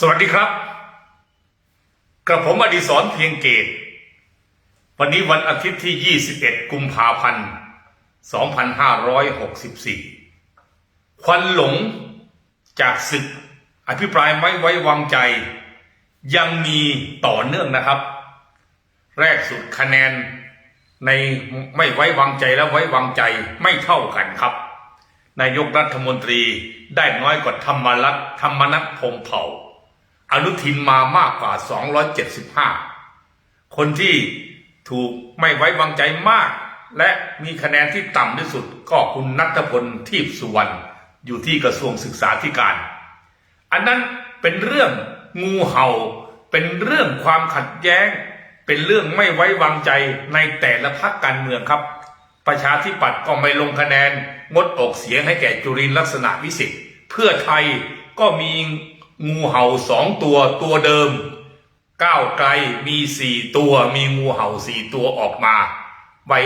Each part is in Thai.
สวัสดีครับกระผมอดิศรเพียงเกต วันนี้วันอาทิตย์ที่ 21 กุมภาพันธ์ 2564 ควันหลงจากศึกอภิปรายไม่ไว้วางใจ ยังมีต่อเนื่องนะครับ แรกสุดคะแนนในไม่ไว้วางใจและไว้วางใจไม่เท่ากันครับ นายกรัฐมนตรีได้น้อยกว่าธรรมรัฐธรรมนัฐพรมเผ่า อนุทินมามากกว่า 275 คนที่ถูกไม่ไว้วางใจมาก และมีคะแนนที่ต่ำที่สุดก็คุณนัทพลทีพสุวรรณอยู่ที่กระทรวงศึกษาธิการ อันนั้นเป็นเรื่องงูเห่า เป็นเรื่องความขัดแย้ง เป็นเรื่องไม่ไว้วางใจในแต่ละพรรคการเมืองครับ ประชาธิปัตย์ก็ไม่ลงคะแนนงดออกเสียงให้แก่จุรินลักษณะวิสิทธิ์เพื่อไทยก็มี งูเห่าสองตัวตัวเดิม ก้าวไกลมีสี่ตัวมีงูเห่าสี่ตัวออกมา ไว้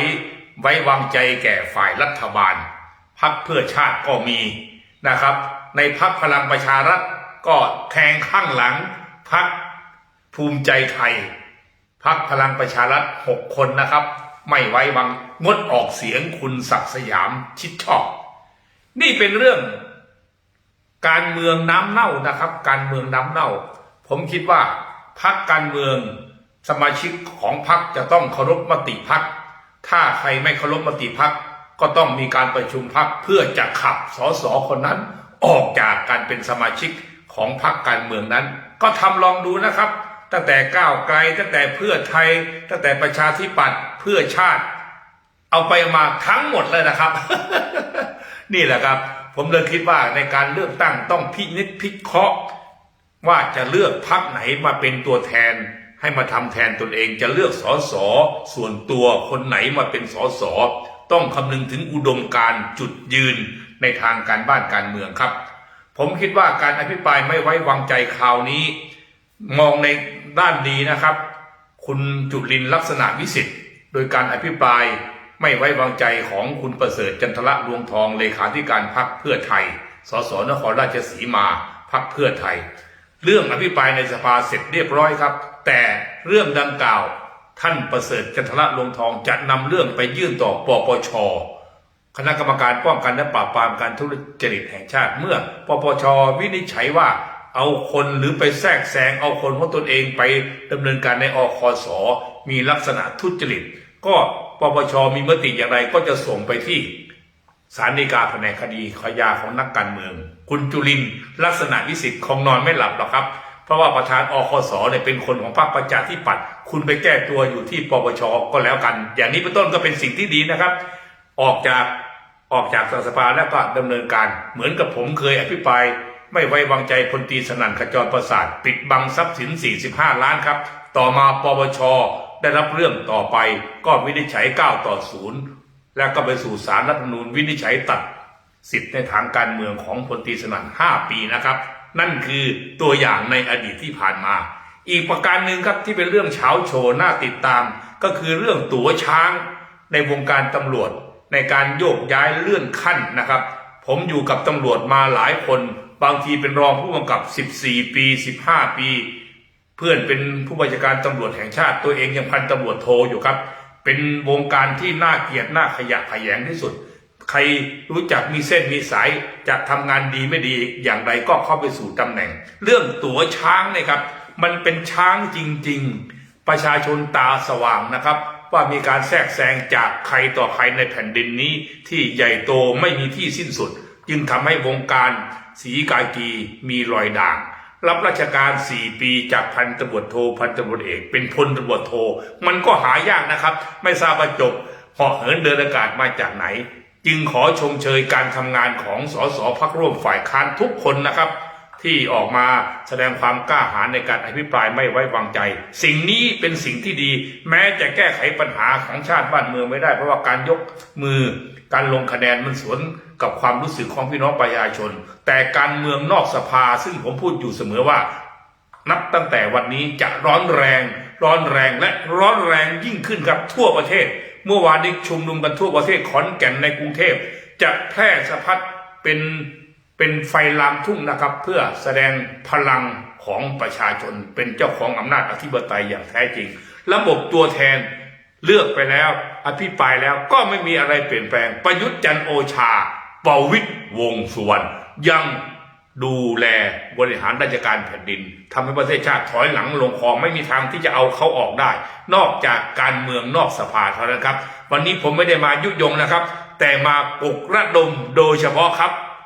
ไว้วางใจแก่ฝ่ายรัฐบาลพักเพื่อชาติก็มีนะครับ ในพักพลังประชารัฐก็แทงข้างหลังพักภูมิใจไทยพักพลังประชารัฐหกคนนะครับ ไม่ไว้วางงดออกเสียงคุณศักดิ์สยามชิดชอบ นี่เป็นเรื่อง การเมืองน้ำเน่านะครับ การเมืองน้ำเน่า ผมคิดว่าพักการเมืองสมาชิกของพักจะต้องเคารพมติพักถ้าใครไม่เคารพมติพักก็ต้องมีการประชุมพักเพื่อจะขับสสคนนั้น ออกจากการเป็นสมาชิกของพักการเมืองนั้น ก็ทำลองดูนะครับ ตั้งแต่ก้าวไกลตั้งแต่เพื่อไทย ตั้งแต่ประชาธิปัตย์เพื่อชาติ เอาไปมาทั้งหมดเลยนะครับ นี่แหละครับ ผมเลยคิดว่าในการเลือกตั้งต้องพินิจพิเคราะห์ว่าจะเลือกพักไหนมาเป็นตัวแทนให้มาทำแทนตนเองจะเลือกสอสอส่วนตัวคนไหนมาเป็นสอสอต้องคำนึงถึงอุดมการจุดยืนในทางการบ้านการเมืองครับ ผมคิดว่าการอภิปรายไม่ไว้วางใจคราวนี้ มองในด้านดีนะครับ คุณจุลินลักษณะวิสิทธิ์ โดยการอภิปราย ไม่ไว้วางใจของคุณประเสริฐจันทระดวงทองเลขาธิการพักเพื่อไทย สสนครราชสีมาพักเพื่อไทย เรื่องอภิปรายในสภาเสร็จเรียบร้อยครับ แต่เรื่องดังกล่าว ท่านประเสริฐจันทระดวงทองจะนำเรื่องไปยื่นต่อปปชคณะกรรมการป้องกันและปราบปรามการทุจริตแห่งชาติเมื่อปปชวินิจฉัยว่าเอาคนหรือไปแทรกแซงเอาคนของตนเองไปดำเนินการในอคสมีลักษณะทุจริต ก็ ปปชมีมติอย่างไรก็จะส่งไปที่ศาลฎีกาแผนกคดีขยาของนักการเมือง คุณจุลินลักษณะวิสิทธิ์คงนอนไม่หลับหรอกครับ เพราะว่าประธานอคสเนี่ยเป็นคนของพรรคประชาธิปัตย์คุณไปแก้ตัวอยู่ที่ปปชก็แล้วกัน อย่างนี้เป็นต้นก็เป็นสิ่งที่ดีนะครับ ออกจากออกจากสภาแล้วก็ดำเนินการ เหมือนกับผมเคยอภิปรายไม่ไว้วางใจพลตีสนั่นขจรประสาท ปิดบังทรัพย์สิน 45 ล้านครับ ต่อมาปปช ได้รับเรื่องต่อไปก็วินิจฉัย 9 ต่อ 0 แล้วก็ไปสู่ศาลรัฐธรรมนูญวินิจฉัยตัดสิทธิ์ในทางการเมืองของพลตรีสนั่น5 ปีนะครับ นั่นคือตัวอย่างในอดีตที่ผ่านมา อีกประการหนึ่งครับที่เป็นเรื่องเช้าโชว์น่าติดตาม ก็คือเรื่องตั๋วช้างในวงการตำรวจในการโยกย้ายเลื่อนขั้นนะครับ ผมอยู่กับตำรวจมาหลายคน บางทีเป็นรองผู้กำกับ 14 ปี 15 ปี เพื่อนเป็นผู้บัญชาการตำรวจแห่งชาติตัวเองยังพันตำรวจโทอยู่ครับ เป็นวงการที่น่าเกลียดน่าขยะแขยงที่สุด ใครรู้จักมีเส้นมีสายจะทำงานดีไม่ดีอย่างไรก็เข้าไปสู่ตำแหน่ง เรื่องตั๋วช้างเนี่ยครับ มันเป็นช้างจริง ๆ ประชาชนตาสว่างนะครับว่ามีการแทรกแซงจากใครต่อใครในแผ่นดินนี้ที่ใหญ่โตไม่มีที่สิ้นสุด จึงทำให้วงการศรีกากีมีรอยด่าง รับราชการ 4 ปีจากพันตำรวจโทพันตำรวจเอก เป็นพลตำรวจโท มันก็หายากนะครับ ไม่ทราบว่าจบเหาะเหินเดินอากาศมาจากไหน จึงขอชมเชยการทำงานของสสพักร่วมฝ่ายค้านทุกคนนะครับ ที่ออกมาแสดงความกล้าหาญในการอภิปรายไม่ไว้วางใจ สิ่งนี้เป็นสิ่งที่ดี แม้จะแก้ไขปัญหาของชาติบ้านเมืองไม่ได้ เพราะว่าการยกมือการลงคะแนนมันสวนกับความรู้สึกของพี่น้องประชาชน แต่การเมืองนอกสภาซึ่งผมพูดอยู่เสมอว่า นับตั้งแต่วันนี้จะร้อนแรง ร้อนแรงและร้อนแรงยิ่งขึ้นครับทั่วประเทศ เมื่อวานนี้ชุมนุมกันทั่วประเทศขอนแก่นในกรุงเทพจะแพร่สะพัดเป็น เป็นไฟลามทุ่งนะครับ เพื่อแสดงพลังของประชาชนเป็นเจ้าของอำนาจอธิปไตยอย่างแท้จริง ระบบตัวแทนเลือกไปแล้ว อภิปรายแล้วก็ไม่มีอะไรเปลี่ยนแปลง ประยุทธ์จันโอชาเปาวิทย์วงสุวรรณยังดูแลบริหารราชการแผ่นดินทำให้ประเทศชาติถอยหลังลงคลองไม่มีทางที่จะเอาเขาออกได้ นอกจากการเมืองนอกสภาเท่านั้นครับ วันนี้ผมไม่ได้มายุยงนะครับ แต่มาปลุกระดมโดยเฉพาะครับ